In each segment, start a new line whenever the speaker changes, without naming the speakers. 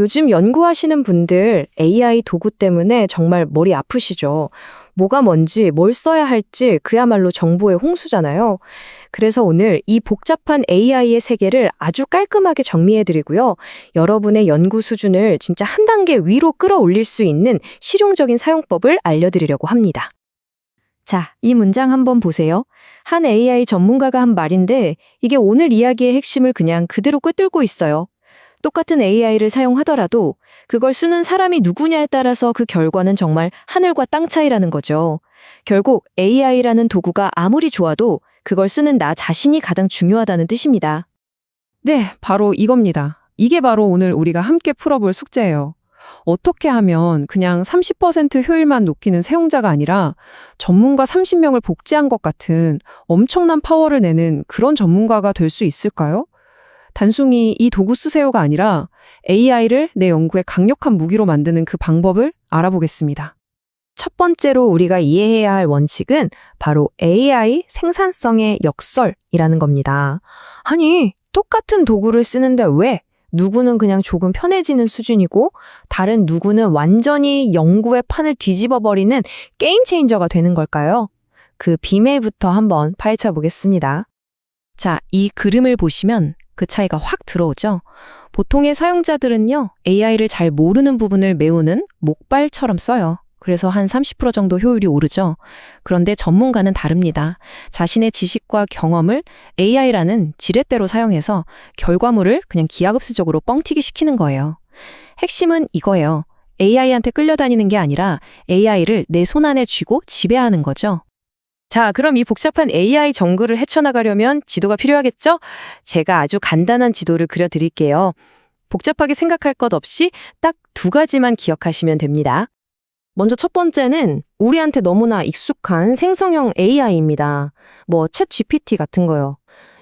요즘 연구하시는 분들 AI 도구 때문에 정말 머리 아프시죠? 뭐가 뭔지, 뭘 써야 할지 그야말로 정보의 홍수잖아요. 그래서 오늘 이 복잡한 AI의 세계를 아주 깔끔하게 정리해드리고요. 여러분의 연구 수준을 진짜 한 단계 위로 끌어올릴 수 있는 실용적인 사용법을 알려드리려고 합니다. 자, 이 문장 한번 보세요. 한 AI 전문가가 한 말인데 이게 오늘 이야기의 핵심을 그냥 그대로 꿰뚫고 있어요. 똑같은 AI를 사용하더라도 그걸 쓰는 사람이 누구냐에 따라서 그 결과는 정말 하늘과 땅 차이라는 거죠. 결국 AI라는 도구가 아무리 좋아도 그걸 쓰는 나 자신이 가장 중요하다는 뜻입니다.
네, 바로 이겁니다. 이게 바로 오늘 우리가 함께 풀어볼 숙제예요. 어떻게 하면 그냥 30% 효율만 높이는 사용자가 아니라 전문가 30명을 복제한 것 같은 엄청난 파워를 내는 그런 전문가가 될 수 있을까요? 단순히 이 도구 쓰세요가 아니라 AI를 내 연구의 강력한 무기로 만드는 그 방법을 알아보겠습니다.
첫 번째로 우리가 이해해야 할 원칙은 바로 AI 생산성의 역설이라는 겁니다. 아니, 똑같은 도구를 쓰는데 왜 누구는 그냥 조금 편해지는 수준이고 다른 누구는 완전히 연구의 판을 뒤집어 버리는 게임 체인저가 되는 걸까요? 그 비밀부터 한번 파헤쳐 보겠습니다. 자, 이 그림을 보시면 그 차이가 확 들어오죠? 보통의 사용자들은요, AI를 잘 모르는 부분을 메우는 목발처럼 써요. 그래서 한 30% 정도 효율이 오르죠. 그런데 전문가는 다릅니다. 자신의 지식과 경험을 AI라는 지렛대로 사용해서 결과물을 그냥 기하급수적으로 뻥튀기 시키는 거예요. 핵심은 이거예요. AI한테 끌려다니는 게 아니라 AI를 내 손 안에 쥐고 지배하는 거죠. 자, 그럼 이 복잡한 AI 정글을 헤쳐나가려면 지도가 필요하겠죠? 제가 아주 간단한 지도를 그려드릴게요. 복잡하게 생각할 것 없이 딱 두 가지만 기억하시면 됩니다. 먼저 첫 번째는 우리한테 너무나 익숙한 생성형 AI입니다. 뭐, 챗 GPT 같은 거요.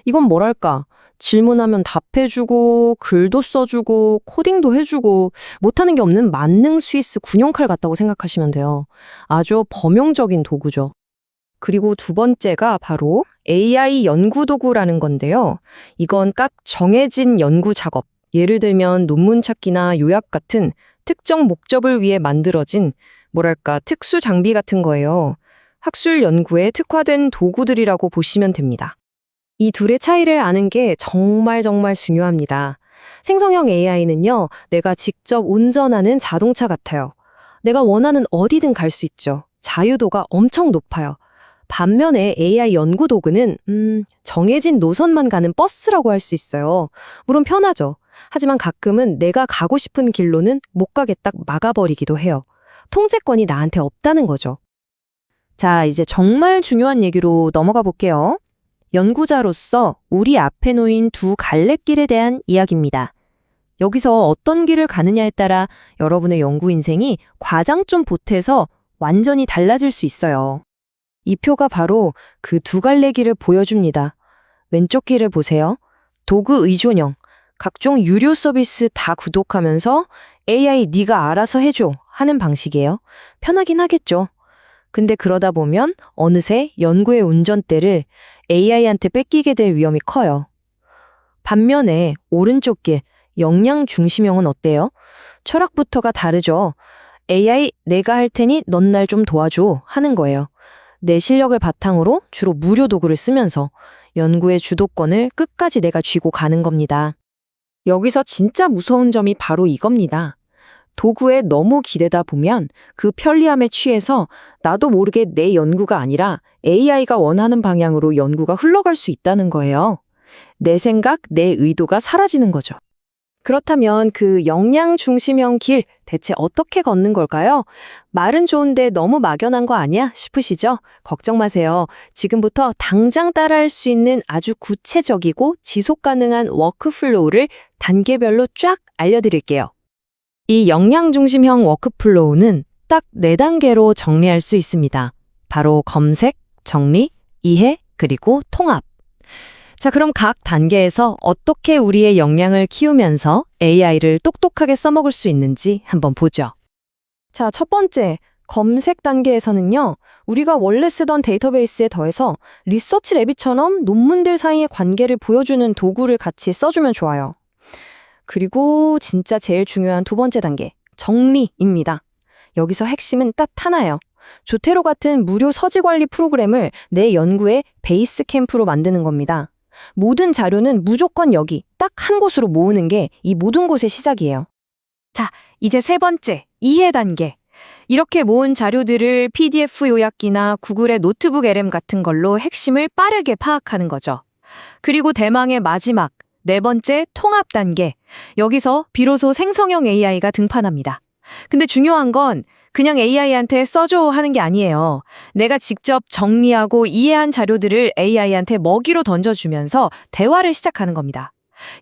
이건 뭐랄까. 질문하면 답해주고, 글도 써주고, 코딩도 해주고, 못하는 게 없는 만능 스위스 군용칼 같다고 생각하시면 돼요. 아주 범용적인 도구죠. 그리고 두 번째가 바로 AI 연구 도구라는 건데요. 이건 딱 정해진 연구 작업, 예를 들면 논문 찾기나 요약 같은 특정 목적을 위해 만들어진 뭐랄까 특수 장비 같은 거예요. 학술 연구에 특화된 도구들이라고 보시면 됩니다. 이 둘의 차이를 아는 게 정말 정말 중요합니다. 생성형 AI는요, 내가 직접 운전하는 자동차 같아요. 내가 원하는 어디든 갈 수 있죠. 자유도가 엄청 높아요. 반면에 AI 연구 도구는 음, 정해진 노선만 가는 버스라고 할 수 있어요. 물론 편하죠. 하지만 가끔은 내가 가고 싶은 길로는 못 가게 딱 막아버리기도 해요. 통제권이 나한테 없다는 거죠. 자, 이제 정말 중요한 얘기로 넘어가 볼게요. 연구자로서 우리 앞에 놓인 두 갈래길에 대한 이야기입니다. 여기서 어떤 길을 가느냐에 따라 여러분의 연구 인생이 과장 좀 보태서 완전히 달라질 수 있어요. 이 표가 바로 그 두 갈래 길을 보여줍니다. 왼쪽 길을 보세요. 도구 의존형. 각종 유료 서비스 다 구독하면서 AI 네가 알아서 해줘 하는 방식이에요. 편하긴 하겠죠. 근데 그러다 보면 어느새 연구의 운전대를 AI한테 뺏기게 될 위험이 커요. 반면에 오른쪽 길, 역량 중심형은 어때요? 철학부터가 다르죠. AI 내가 할 테니 넌 날 좀 도와줘 하는 거예요. 내 실력을 바탕으로 주로 무료 도구를 쓰면서 연구의 주도권을 끝까지 내가 쥐고 가는 겁니다. 여기서 진짜 무서운 점이 바로 이겁니다. 도구에 너무 기대다 보면 그 편리함에 취해서 나도 모르게 내 연구가 아니라 AI가 원하는 방향으로 연구가 흘러갈 수 있다는 거예요. 내 생각, 내 의도가 사라지는 거죠. 그렇다면 그 역량 중심형 길 대체 어떻게 걷는 걸까요? 말은 좋은데 너무 막연한 거 아니야 싶으시죠? 걱정 마세요. 지금부터 당장 따라할 수 있는 아주 구체적이고 지속 가능한 워크플로우를 단계별로 쫙 알려드릴게요. 이 역량 중심형 워크플로우는 딱 네단계로 정리할 수 있습니다. 바로 검색, 정리, 이해, 그리고 통합. 자, 그럼 각 단계에서 어떻게 우리의 역량을 키우면서 AI를 똑똑하게 써먹을 수 있는지 한번 보죠. 자, 첫 번째, 검색 단계에서는요, 우리가 원래 쓰던 데이터베이스에 더해서 리서치 랩이처럼 논문들 사이의 관계를 보여주는 도구를 같이 써주면 좋아요. 그리고 진짜 제일 중요한 두 번째 단계, 정리입니다. 여기서 핵심은 딱 하나예요. 조테로 같은 무료 서지 관리 프로그램을 내 연구의 베이스 캠프로 만드는 겁니다. 모든 자료는 무조건 여기 딱 한 곳으로 모으는 게 이 모든 곳의 시작이에요. 자, 이제 세 번째, 이해 단계. 이렇게 모은 자료들을 PDF 요약기나 구글의 노트북 LM 같은 걸로 핵심을 빠르게 파악하는 거죠. 그리고 대망의 마지막, 네 번째 통합 단계. 여기서 비로소 생성형 AI가 등판합니다. 근데 중요한 건 그냥 AI한테 써줘 하는 게 아니에요. 내가 직접 정리하고 이해한 자료들을 AI한테 먹이로 던져주면서 대화를 시작하는 겁니다.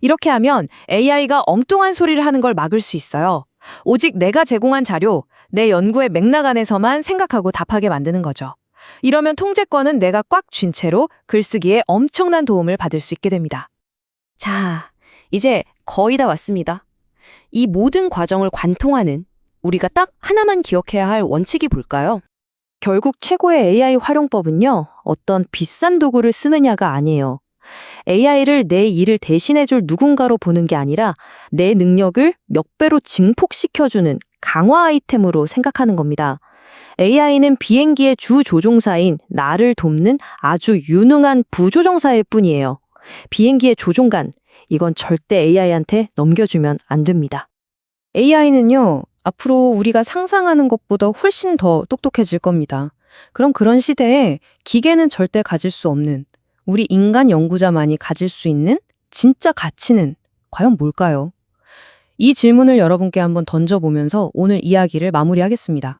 이렇게 하면 AI가 엉뚱한 소리를 하는 걸 막을 수 있어요. 오직 내가 제공한 자료, 내 연구의 맥락 안에서만 생각하고 답하게 만드는 거죠. 이러면 통제권은 내가 꽉 쥔 채로 글쓰기에 엄청난 도움을 받을 수 있게 됩니다. 자, 이제 거의 다 왔습니다. 이 모든 과정을 관통하는 우리가 딱 하나만 기억해야 할 원칙이 뭘까요? 결국 최고의 AI 활용법은요, 어떤 비싼 도구를 쓰느냐가 아니에요. AI를 내 일을 대신해줄 누군가로 보는 게 아니라 내 능력을 몇 배로 증폭시켜주는 강화 아이템으로 생각하는 겁니다. AI는 비행기의 주 조종사인 나를 돕는 아주 유능한 부조종사일 뿐이에요. 비행기의 조종관, 이건 절대 AI한테 넘겨주면 안 됩니다. AI는요, 앞으로 우리가 상상하는 것보다 훨씬 더 똑똑해질 겁니다. 그럼 그런 시대에 기계는 절대 가질 수 없는 우리 인간 연구자만이 가질 수 있는 진짜 가치는 과연 뭘까요? 이 질문을 여러분께 한번 던져보면서 오늘 이야기를 마무리하겠습니다.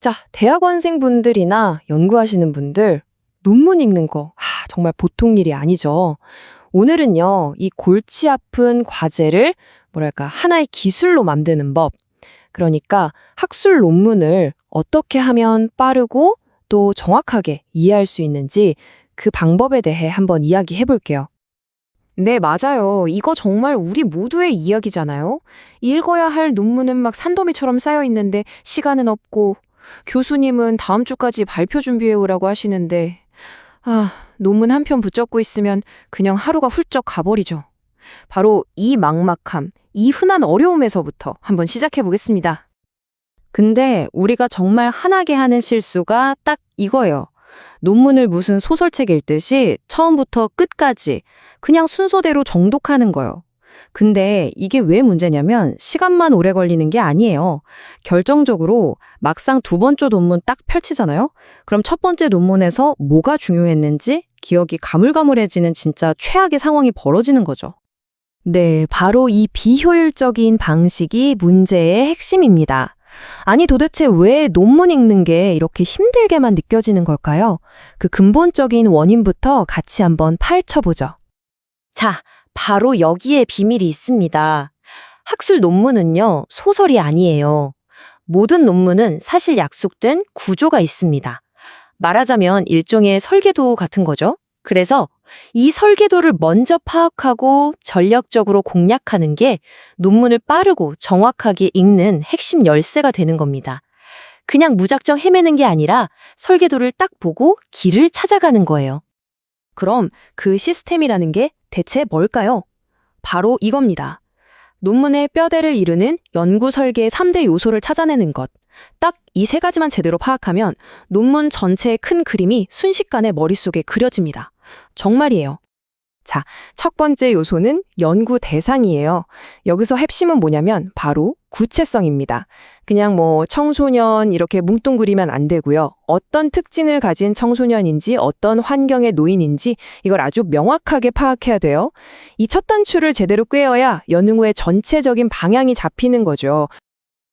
자, 대학원생 분들이나 연구하시는 분들, 논문 읽는 거, 하, 정말 보통 일이 아니죠. 오늘은요, 이 골치 아픈 과제를 뭐랄까, 하나의 기술로 만드는 법. 그러니까 학술 논문을 어떻게 하면 빠르고 또 정확하게 이해할 수 있는지 그 방법에 대해 한번 이야기해 볼게요. 네, 맞아요. 이거 정말 우리 모두의 이야기잖아요. 읽어야 할 논문은 막 산더미처럼 쌓여 있는데 시간은 없고 교수님은 다음 주까지 발표 준비해 오라고 하시는데 아, 논문 한 편 붙잡고 있으면 그냥 하루가 훌쩍 가버리죠. 바로 이 막막함, 이 흔한 어려움에서부터 한번 시작해 보겠습니다. 근데 우리가 정말 한하게 하는 실수가 딱 이거예요. 논문을 무슨 소설책 읽듯이 처음부터 끝까지 그냥 순서대로 정독하는 거예요. 근데 이게 왜 문제냐면 시간만 오래 걸리는 게 아니에요. 결정적으로 막상 두 번째 논문 딱 펼치잖아요? 그럼 첫 번째 논문에서 뭐가 중요했는지 기억이 가물가물해지는 진짜 최악의 상황이 벌어지는 거죠. 네, 바로 이 비효율적인 방식이 문제의 핵심입니다. 아니 도대체 왜 논문 읽는 게 이렇게 힘들게만 느껴지는 걸까요? 그 근본적인 원인부터 같이 한번 파헤쳐보죠. 자, 바로 여기에 비밀이 있습니다. 학술 논문은요, 소설이 아니에요. 모든 논문은 사실 약속된 구조가 있습니다. 말하자면 일종의 설계도 같은 거죠. 그래서 이 설계도를 먼저 파악하고 전략적으로 공략하는 게 논문을 빠르고 정확하게 읽는 핵심 열쇠가 되는 겁니다. 그냥 무작정 헤매는 게 아니라 설계도를 딱 보고 길을 찾아가는 거예요. 그럼 그 시스템이라는 게 대체 뭘까요? 바로 이겁니다. 논문의 뼈대를 이루는 연구 설계의 3대 요소를 찾아내는 것. 딱 이 세 가지만 제대로 파악하면 논문 전체의 큰 그림이 순식간에 머릿속에 그려집니다. 정말이에요. 자, 첫 번째 요소는 연구 대상이에요. 여기서 핵심은 뭐냐면 바로 구체성입니다. 그냥 뭐 청소년 이렇게 뭉뚱그리면 안 되고요. 어떤 특징을 가진 청소년인지 어떤 환경의 노인인지 이걸 아주 명확하게 파악해야 돼요. 이 첫 단추를 제대로 꿰어야 연응 후의 전체적인 방향이 잡히는 거죠.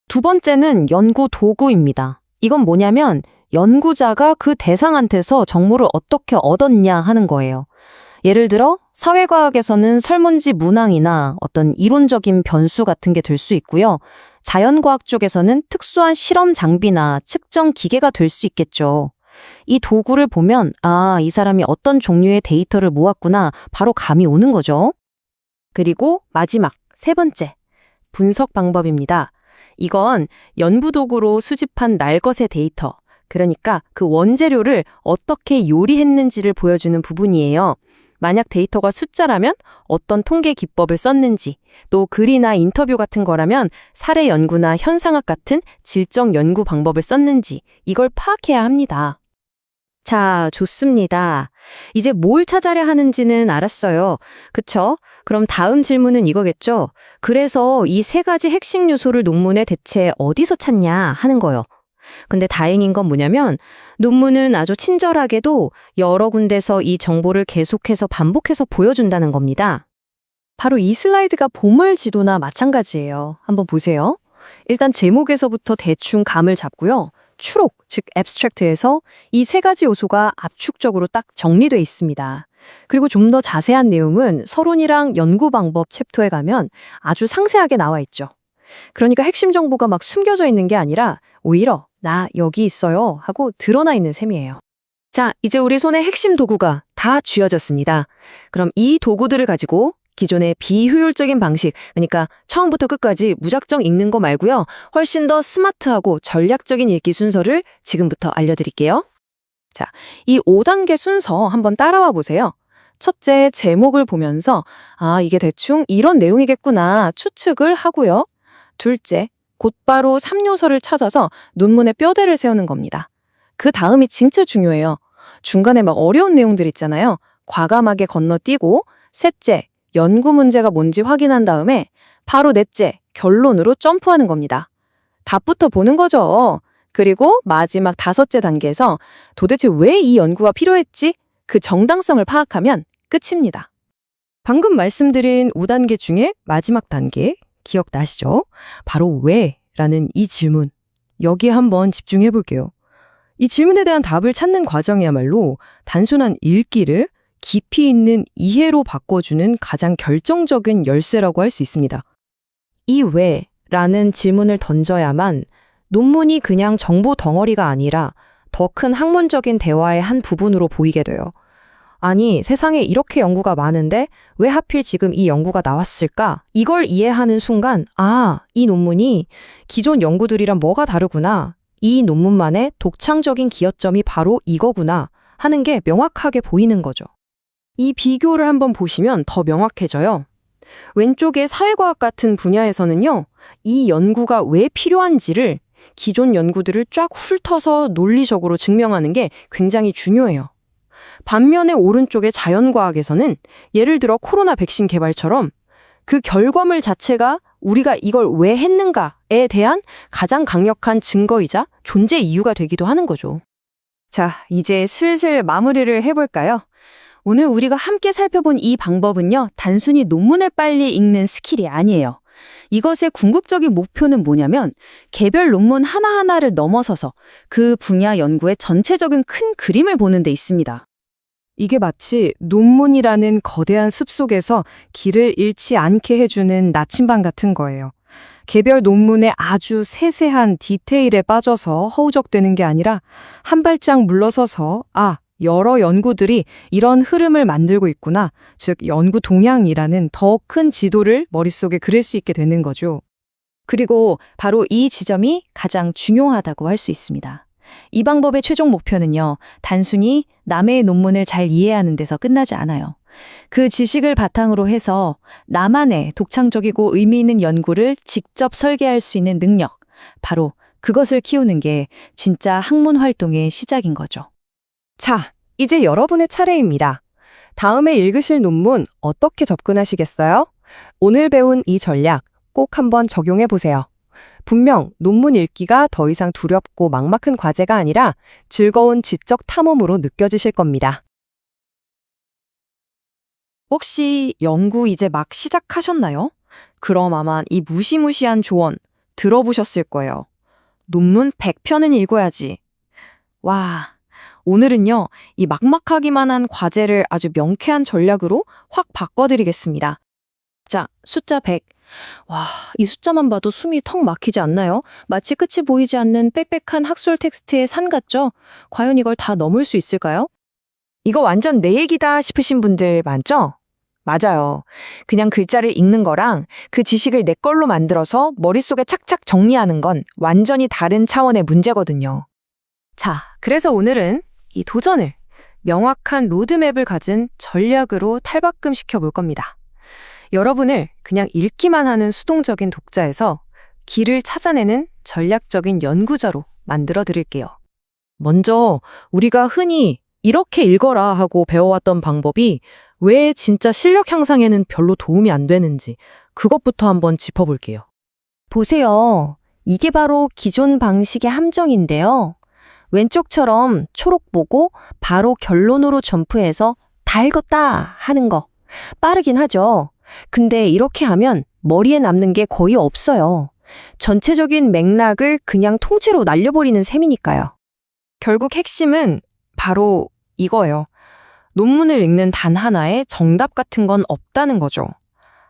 두 번째는 연구 도구입니다. 이건 뭐냐면 연구자가 그 대상한테서 정보를 어떻게 얻었냐 하는 거예요. 예를 들어 사회과학에서는 설문지 문항이나 어떤 이론적인 변수 같은 게 될 수 있고요. 자연과학 쪽에서는 특수한 실험 장비나 측정 기계가 될 수 있겠죠. 이 도구를 보면 아, 이 사람이 어떤 종류의 데이터를 모았구나 바로 감이 오는 거죠. 그리고 마지막 세 번째 분석 방법입니다. 이건 연구 도구로 수집한 날것의 데이터, 그러니까 그 원재료를 어떻게 요리했는지를 보여주는 부분이에요.
만약 데이터가 숫자라면 어떤 통계 기법을 썼는지, 또 글이나 인터뷰 같은 거라면 사례 연구나 현상학 같은 질적 연구 방법을 썼는지 이걸 파악해야 합니다.
자, 좋습니다. 이제 뭘 찾아야 하는지는 알았어요. 그쵸? 그럼 다음 질문은 이거겠죠? 그래서 이 세 가지 핵심 요소를 논문에 대체 어디서 찾냐 하는 거요. 근데 다행인 건 뭐냐면 논문은 아주 친절하게도 여러 군데서 이 정보를 계속해서 반복해서 보여준다는 겁니다.
바로 이 슬라이드가 보물 지도나 마찬가지예요. 한번 보세요. 일단 제목에서부터 대충 감을 잡고요. 추록, 즉 앱스트랙트에서 이 세 가지 요소가 압축적으로 딱 정리돼 있습니다. 그리고 좀 더 자세한 내용은 서론이랑 연구 방법 챕터에 가면 아주 상세하게 나와 있죠. 그러니까 핵심 정보가 막 숨겨져 있는 게 아니라 오히려 나 여기 있어요 하고 드러나 있는 셈이에요.
자, 이제 우리 손에 핵심 도구가 다 쥐어졌습니다. 그럼 이 도구들을 가지고 기존의 비효율적인 방식, 그러니까 처음부터 끝까지 무작정 읽는 거 말고요. 훨씬 더 스마트하고 전략적인 읽기 순서를 지금부터 알려드릴게요.
이 5단계 순서 한번 따라와 보세요. 첫째, 제목을 보면서 아, 이게 대충 이런 내용이겠구나 추측을 하고요. 둘째, 곧바로 3요소를 찾아서 논문의 뼈대를 세우는 겁니다. 그 다음이 진짜 중요해요. 중간에 막 어려운 내용들 있잖아요. 과감하게 건너뛰고 셋째, 연구 문제가 뭔지 확인한 다음에 바로 넷째, 결론으로 점프하는 겁니다. 답부터 보는 거죠. 그리고 마지막 다섯째 단계에서 도대체 왜 이 연구가 필요했지? 그 정당성을 파악하면 끝입니다.
방금 말씀드린 5단계 중에 마지막 단계 기억나시죠? 바로 왜? 라는 이 질문. 여기에 한번 집중해 볼게요. 이 질문에 대한 답을 찾는 과정이야말로 단순한 읽기를 깊이 있는 이해로 바꿔주는 가장 결정적인 열쇠라고 할 수 있습니다. 이 왜? 라는 질문을 던져야만 논문이 그냥 정보 덩어리가 아니라 더 큰 학문적인 대화의 한 부분으로 보이게 돼요. 아니, 세상에 이렇게 연구가 많은데 왜 하필 지금 이 연구가 나왔을까? 이걸 이해하는 순간, 아, 이 논문이 기존 연구들이랑 뭐가 다르구나. 이 논문만의 독창적인 기여점이 바로 이거구나. 하는 게 명확하게 보이는 거죠. 이 비교를 한번 보시면 더 명확해져요. 왼쪽의 사회과학 같은 분야에서는요, 이 연구가 왜 필요한지를 기존 연구들을 쫙 훑어서 논리적으로 증명하는 게 굉장히 중요해요. 반면에 오른쪽의 자연과학에서는 예를 들어 코로나 백신 개발처럼 그 결과물 자체가 우리가 이걸 왜 했는가에 대한 가장 강력한 증거이자 존재 이유가 되기도 하는 거죠. 자, 이제 슬슬 마무리를 해볼까요? 오늘 우리가 함께 살펴본 이 방법은요, 단순히 논문을 빨리 읽는 스킬이 아니에요. 이것의 궁극적인 목표는 뭐냐면, 개별 논문 하나하나를 넘어서서 그 분야 연구의 전체적인 큰 그림을 보는 데 있습니다.
이게 마치 논문이라는 거대한 숲 속에서 길을 잃지 않게 해주는 나침반 같은 거예요. 개별 논문의 아주 세세한 디테일에 빠져서 허우적대는 게 아니라 한 발짝 물러서서 아, 여러 연구들이 이런 흐름을 만들고 있구나. 즉, 연구 동향이라는 더 큰 지도를 머릿속에 그릴 수 있게 되는 거죠.
그리고 바로 이 지점이 가장 중요하다고 할 수 있습니다. 이 방법의 최종 목표는요, 단순히 남의 논문을 잘 이해하는 데서 끝나지 않아요. 그 지식을 바탕으로 해서 나만의 독창적이고 의미 있는 연구를 직접 설계할 수 있는 능력, 바로 그것을 키우는 게 진짜 학문 활동의 시작인 거죠.
자, 이제 여러분의 차례입니다. 다음에 읽으실 논문 어떻게 접근하시겠어요? 오늘 배운 이 전략 꼭 한번 적용해 보세요. 분명 논문 읽기가 더 이상 두렵고 막막한 과제가 아니라 즐거운 지적 탐험으로 느껴지실 겁니다.
혹시 연구 이제 막 시작하셨나요? 그럼 아마 이 무시무시한 조언 들어보셨을 거예요. 논문 100편은 읽어야지. 와, 오늘은요, 이 막막하기만 한 과제를 아주 명쾌한 전략으로 확 바꿔드리겠습니다. 자, 숫자 100. 와, 이 숫자만 봐도 숨이 턱 막히지 않나요? 마치 끝이 보이지 않는 빽빽한 학술 텍스트의 산 같죠? 과연 이걸 다 넘을 수 있을까요?
이거 완전 내 얘기다 싶으신 분들 많죠? 맞아요. 그냥 글자를 읽는 거랑 그 지식을 내 걸로 만들어서 머릿속에 착착 정리하는 건 완전히 다른 차원의 문제거든요. 자, 그래서 오늘은 이 도전을
명확한 로드맵을 가진 전략으로 탈바꿈 시켜볼 겁니다. 여러분을 그냥 읽기만 하는 수동적인 독자에서 길을 찾아내는 전략적인 연구자로 만들어 드릴게요.
먼저 우리가 흔히 이렇게 읽어라 하고 배워왔던 방법이 왜 진짜 실력 향상에는 별로 도움이 안 되는지 그것부터 한번 짚어볼게요.
보세요. 이게 바로 기존 방식의 함정인데요. 왼쪽처럼 초록 보고 바로 결론으로 점프해서 다 읽었다 하는 거. 빠르긴 하죠. 근데 이렇게 하면 머리에 남는 게 거의 없어요. 전체적인 맥락을 그냥 통째로 날려버리는 셈이니까요.
결국 핵심은 바로 이거예요. 논문을 읽는 단 하나의 정답 같은 건 없다는 거죠.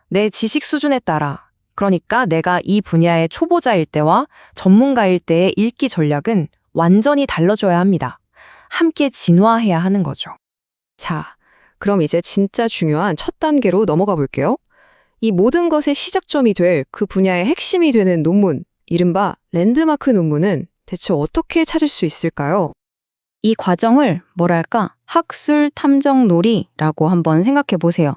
내 지식 수준에 따라, 그러니까 내가 이 분야의 초보자일 때와 전문가일 때의 읽기 전략은 완전히 달라져야 합니다. 함께 진화해야 하는 거죠. 자, 그럼 이제 진짜 중요한 첫 단계로 넘어가 볼게요. 이 모든 것의 시작점이 될 그 분야의 핵심이 되는 논문, 이른바 랜드마크 논문은 대체 어떻게 찾을 수 있을까요?
이 과정을 뭐랄까 학술 탐정 놀이라고 한번 생각해 보세요.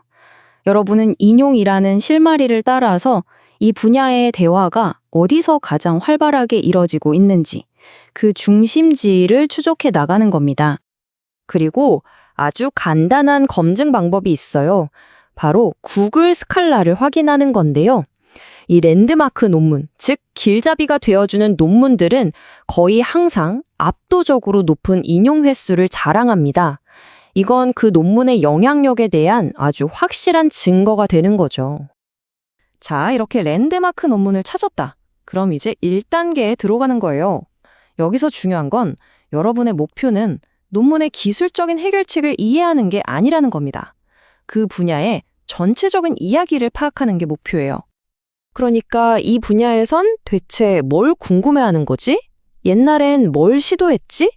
여러분은 인용이라는 실마리를 따라서 이 분야의 대화가 어디서 가장 활발하게 이뤄지고 있는지 그 중심지를 추적해 나가는 겁니다. 그리고 아주 간단한 검증 방법이 있어요. 바로 구글 스칼라를 확인하는 건데요. 이 랜드마크 논문, 즉 길잡이가 되어주는 논문들은 거의 항상 압도적으로 높은 인용 횟수를 자랑합니다. 이건 그 논문의 영향력에 대한 아주 확실한 증거가 되는 거죠.
자, 이렇게 랜드마크 논문을 찾았다. 그럼 이제 1단계에 들어가는 거예요. 여기서 중요한 건 여러분의 목표는 논문의 기술적인 해결책을 이해하는 게 아니라는 겁니다. 그 분야의 전체적인 이야기를 파악하는 게 목표예요. 그러니까 이 분야에선 대체 뭘 궁금해하는 거지? 옛날엔 뭘 시도했지?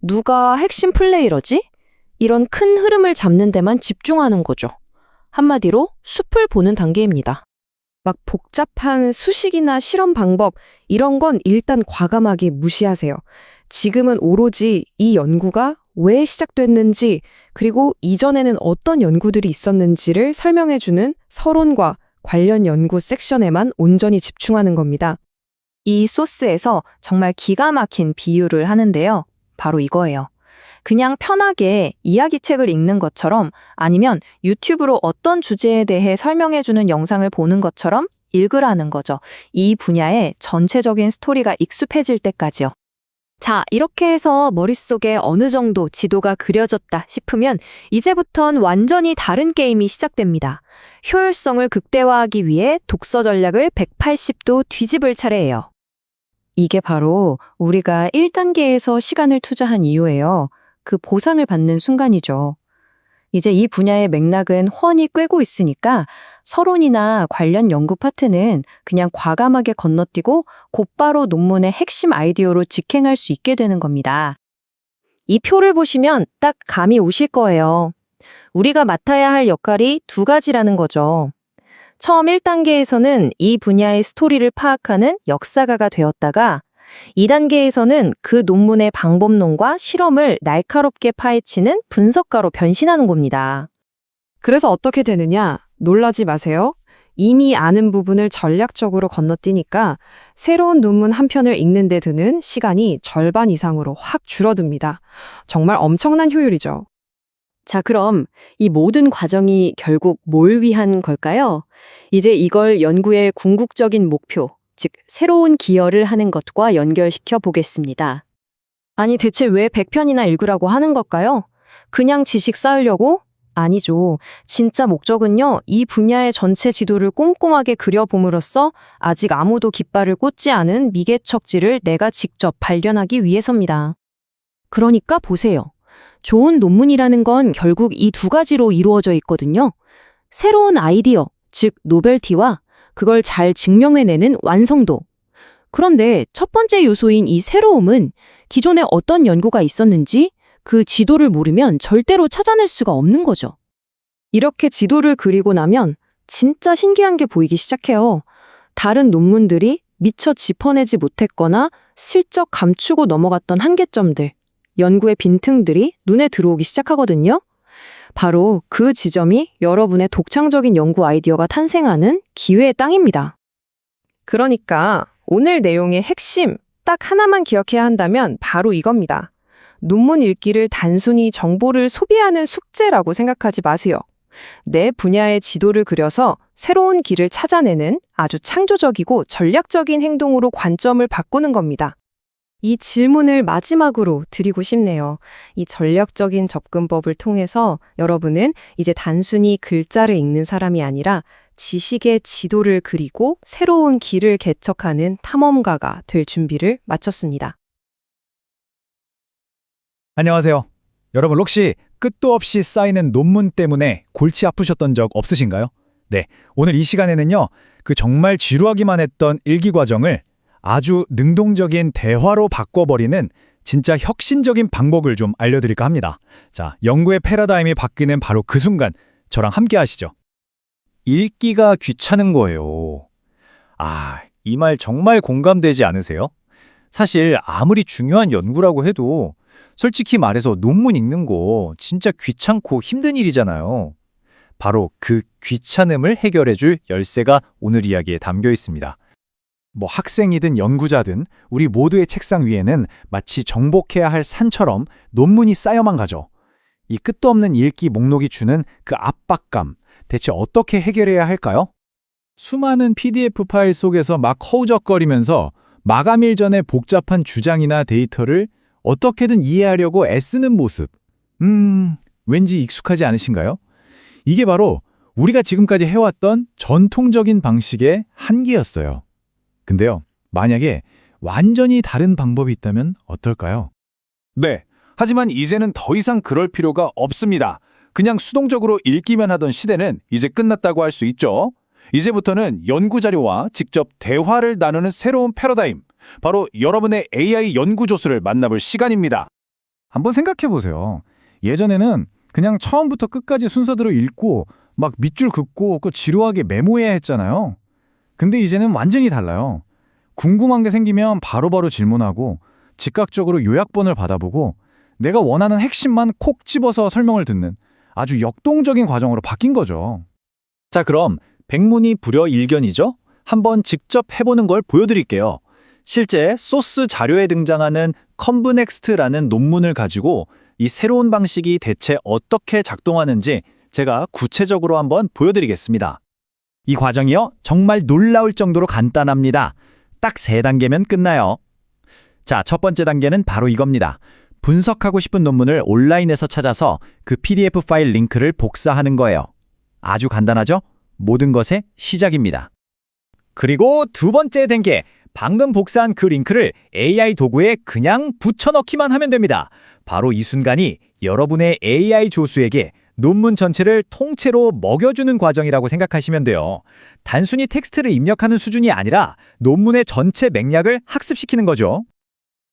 누가 핵심 플레이러지? 이런 큰 흐름을 잡는 데만 집중하는 거죠. 한마디로 숲을 보는 단계입니다. 막 복잡한 수식이나 실험 방법 이런 건 일단 과감하게 무시하세요. 지금은 오로지 이 연구가 왜 시작됐는지 그리고 이전에는 어떤 연구들이 있었는지를 설명해주는 서론과 관련 연구 섹션에만 온전히 집중하는 겁니다. 이 소스에서 정말 기가 막힌 비유를 하는데요. 바로 이거예요. 그냥 편하게 이야기책을 읽는 것처럼 아니면 유튜브로 어떤 주제에 대해 설명해주는 영상을 보는 것처럼 읽으라는 거죠. 이 분야의 전체적인 스토리가 익숙해질 때까지요. 자, 이렇게 해서 머릿속에 어느 정도 지도가 그려졌다 싶으면 이제부턴 완전히 다른 게임이 시작됩니다. 효율성을 극대화하기 위해 독서 전략을 180도 뒤집을 차례예요. 이게 바로 우리가 1단계에서 시간을 투자한 이유예요. 그 보상을 받는 순간이죠. 이제 이 분야의 맥락은 훤히 꿰고 있으니까 서론이나 관련 연구 파트는 그냥 과감하게 건너뛰고 곧바로 논문의 핵심 아이디어로 직행할 수 있게 되는 겁니다. 이 표를 보시면 딱 감이 오실 거예요. 우리가 맡아야 할 역할이 두 가지라는 거죠. 처음 1단계에서는 이 분야의 스토리를 파악하는 역사가가 되었다가 2단계에서는 그 논문의 방법론과 실험을 날카롭게 파헤치는 분석가로 변신하는 겁니다. 그래서 어떻게 되느냐? 놀라지 마세요. 이미 아는 부분을 전략적으로 건너뛰니까 새로운 논문 한 편을 읽는 데 드는 시간이 절반 이상으로 확 줄어듭니다. 정말 엄청난 효율이죠.
자, 그럼 이 모든 과정이 결국 뭘 위한 걸까요? 이제 이걸 연구의 궁극적인 목표, 즉 새로운 기여를 하는 것과 연결시켜 보겠습니다. 아니 대체 왜 100편이나 읽으라고 하는 걸까요? 그냥 지식 쌓으려고? 아니죠. 진짜 목적은요, 이 분야의 전체 지도를 꼼꼼하게 그려봄으로써 아직 아무도 깃발을 꽂지 않은 미개척지를 내가 직접 발견하기 위해서입니다. 그러니까 보세요. 좋은 논문이라는 건 결국 이 두 가지로 이루어져 있거든요. 새로운 아이디어, 즉 노벨티와 그걸 잘 증명해내는 완성도. 그런데 첫 번째 요소인 이 새로움은 기존에 어떤 연구가 있었는지 그 지도를 모르면 절대로 찾아낼 수가 없는 거죠. 이렇게 지도를 그리고 나면 진짜 신기한 게 보이기 시작해요. 다른 논문들이 미처 짚어내지 못했거나 슬쩍 감추고 넘어갔던 한계점들. 연구의 빈틈들이 눈에 들어오기 시작하거든요. 바로 그 지점이 여러분의 독창적인 연구 아이디어가 탄생하는 기회의 땅입니다.
그러니까 오늘 내용의 핵심 딱 하나만 기억해야 한다면 바로 이겁니다. 논문 읽기를 단순히 정보를 소비하는 숙제라고 생각하지 마세요. 내 분야의 지도를 그려서 새로운 길을 찾아내는 아주 창조적이고 전략적인 행동으로 관점을 바꾸는 겁니다.
이 질문을 마지막으로 드리고 싶네요. 이 전략적인 접근법을 통해서 여러분은 이제 단순히 글자를 읽는 사람이 아니라 지식의 지도를 그리고 새로운 길을 개척하는 탐험가가 될 준비를 마쳤습니다.
안녕하세요. 여러분 혹시 끝도 없이 쌓이는 논문 때문에 골치 아프셨던 적 없으신가요? 네, 오늘 이 시간에는요. 그 정말 지루하기만 했던 일기 과정을 아주 능동적인 대화로 바꿔버리는 진짜 혁신적인 방법을 좀 알려드릴까 합니다. 자, 연구의 패러다임이 바뀌는 바로 그 순간 저랑 함께 하시죠. 읽기가 귀찮은 거예요. 아, 이 말 정말 공감되지 않으세요? 사실 아무리 중요한 연구라고 해도 솔직히 말해서 논문 읽는 거 진짜 귀찮고 힘든 일이잖아요. 바로 그 귀찮음을 해결해 줄 열쇠가 오늘 이야기에 담겨 있습니다. 뭐 학생이든 연구자든 우리 모두의 책상 위에는 마치 정복해야 할 산처럼 논문이 쌓여만 가죠. 이 끝도 없는 읽기 목록이 주는 그 압박감, 대체 어떻게 해결해야 할까요? 수많은 PDF 파일 속에서 막 허우적거리면서 마감일 전에 복잡한 주장이나 데이터를 어떻게든 이해하려고 애쓰는 모습. 음, 왠지 익숙하지 않으신가요? 이게 바로 우리가 지금까지 해왔던 전통적인 방식의 한계였어요. 근데요, 만약에 완전히 다른 방법이 있다면 어떨까요? 네, 하지만 이제는 더 이상 그럴 필요가 없습니다. 그냥 수동적으로 읽기만 하던 시대는 이제 끝났다고 할 수 있죠. 이제부터는 연구 자료와 직접 대화를 나누는 새로운 패러다임, 바로 여러분의 AI 연구 조수를 만나볼 시간입니다. 한번 생각해 보세요. 예전에는 그냥 처음부터 끝까지 순서대로 읽고 막 밑줄 긋고 그 지루하게 메모해야 했잖아요. 근데 이제는 완전히 달라요. 궁금한 게 생기면 바로바로 질문하고 즉각적으로 요약본을 받아보고 내가 원하는 핵심만 콕 집어서 설명을 듣는 아주 역동적인 과정으로 바뀐 거죠. 자, 그럼 백문이 불여 일견이죠? 한번 직접 해보는 걸 보여드릴게요. 실제 소스 자료에 등장하는 컴브넥스트라는 논문을 가지고 이 새로운 방식이 대체 어떻게 작동하는지 제가 구체적으로 한번 보여드리겠습니다. 이 과정이요, 정말 놀라울 정도로 간단합니다. 딱 세 단계면 끝나요. 자, 첫 번째 단계는 바로 이겁니다. 분석하고 싶은 논문을 온라인에서 찾아서 그 PDF 파일 링크를 복사하는 거예요. 아주 간단하죠? 모든 것의 시작입니다. 그리고 두 번째 단계, 방금 복사한 그 링크를 AI 도구에 그냥 붙여넣기만 하면 됩니다. 바로 이 순간이 여러분의 AI 조수에게 논문 전체를 통째로 먹여주는 과정이라고 생각하시면 돼요. 단순히 텍스트를 입력하는 수준이 아니라 논문의 전체 맥락을 학습시키는 거죠.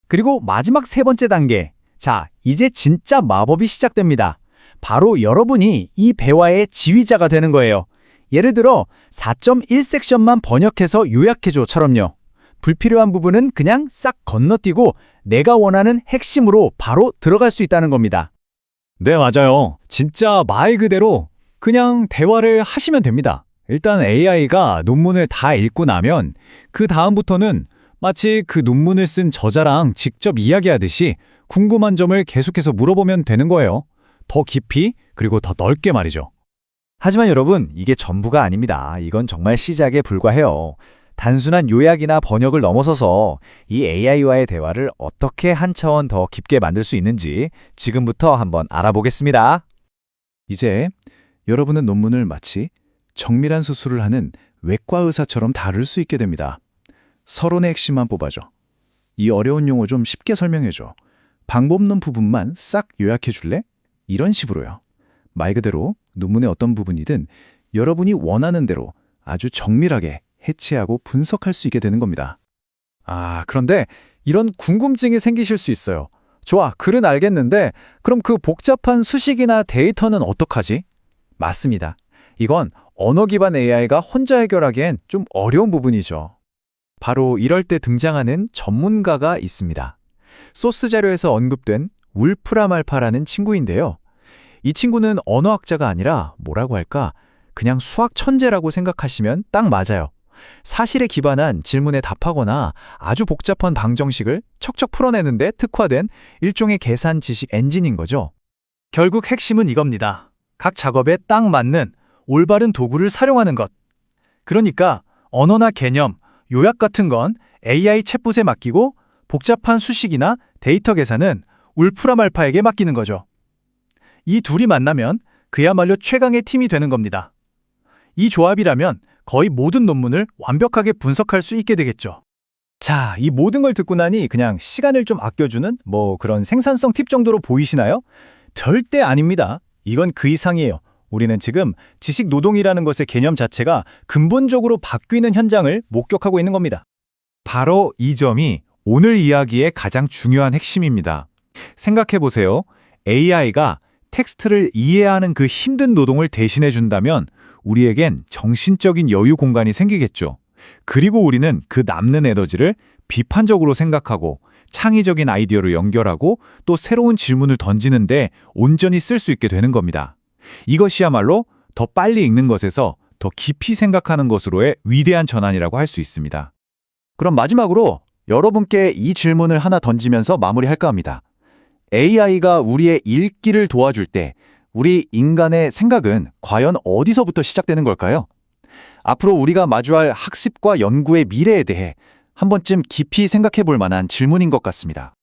그리고 마지막 세 번째 단계. 자, 이제 진짜 마법이 시작됩니다. 바로 여러분이 이 배화의 지휘자가 되는 거예요. 예를 들어 4.1섹션만 번역해서 요약해줘처럼요. 불필요한 부분은 그냥 싹 건너뛰고 내가 원하는 핵심으로 바로 들어갈 수 있다는 겁니다. 네, 맞아요. 진짜 말 그대로 그냥 대화를 하시면 됩니다. 일단 AI가 논문을 다 읽고 나면 그 다음부터는 마치 그 논문을 쓴 저자랑 직접 이야기하듯이 궁금한 점을 계속해서 물어보면 되는 거예요. 더 깊이 그리고 더 넓게 말이죠. 하지만 여러분, 이게 전부가 아닙니다. 이건 정말 시작에 불과해요. 단순한 요약이나 번역을 넘어서서 이 AI와의 대화를 어떻게 한 차원 더 깊게 만들 수 있는지 지금부터 한번 알아보겠습니다. 이제 여러분은 논문을 마치 정밀한 수술을 하는 외과 의사처럼 다룰 수 있게 됩니다. 서론의 핵심만 뽑아줘. 이 어려운 용어 좀 쉽게 설명해줘. 방법 없는 부분만 싹 요약해 줄래? 이런 식으로요. 말 그대로 논문의 어떤 부분이든 여러분이 원하는 대로 아주 정밀하게 해체하고 분석할 수 있게 되는 겁니다. 아, 그런데 이런 궁금증이 생기실 수 있어요. 좋아, 글은 알겠는데 그럼 그 복잡한 수식이나 데이터는 어떡하지? 맞습니다. 이건 언어 기반 AI가 혼자 해결하기엔 좀 어려운 부분이죠. 바로 이럴 때 등장하는 전문가가 있습니다. 소스 자료에서 언급된
울프라말파라는 친구인데요. 이 친구는 언어학자가 아니라 뭐라고 할까? 그냥 수학 천재라고 생각하시면 딱 맞아요. 사실에 기반한 질문에 답하거나 아주 복잡한 방정식을 척척 풀어내는데 특화된 일종의 계산 지식 엔진인 거죠.
결국 핵심은 이겁니다. 각 작업에 딱 맞는 올바른 도구를 사용하는 것. 그러니까 언어나 개념, 요약 같은 건 AI 챗봇에 맡기고 복잡한 수식이나 데이터 계산은 울프라말파에게 맡기는 거죠. 이 둘이 만나면 그야말로 최강의 팀이 되는 겁니다. 이 조합이라면 거의 모든 논문을 완벽하게 분석할 수 있게 되겠죠.
자, 이 모든 걸 듣고 나니 그냥 시간을 좀 아껴주는 뭐 그런 생산성 팁 정도로 보이시나요? 절대 아닙니다. 이건 그 이상이에요. 우리는 지금 지식 노동이라는 것의 개념 자체가 근본적으로 바뀌는 현장을 목격하고 있는 겁니다.
바로 이 점이 오늘 이야기의 가장 중요한 핵심입니다. 생각해 보세요. AI가 텍스트를 이해하는 그 힘든 노동을 대신해 준다면 우리에겐 정신적인 여유 공간이 생기겠죠. 그리고 우리는 그 남는 에너지를 비판적으로 생각하고 창의적인 아이디어로 연결하고 또 새로운 질문을 던지는데 온전히 쓸 수 있게 되는 겁니다. 이것이야말로 더 빨리 읽는 것에서 더 깊이 생각하는 것으로의 위대한 전환이라고 할 수 있습니다.
그럼 마지막으로 여러분께 이 질문을 하나 던지면서 마무리할까 합니다. AI가 우리의 읽기를 도와줄 때 우리 인간의 생각은 과연 어디서부터 시작되는 걸까요? 앞으로 우리가 마주할 학습과 연구의 미래에 대해 한 번쯤 깊이 생각해 볼 만한 질문인 것 같습니다.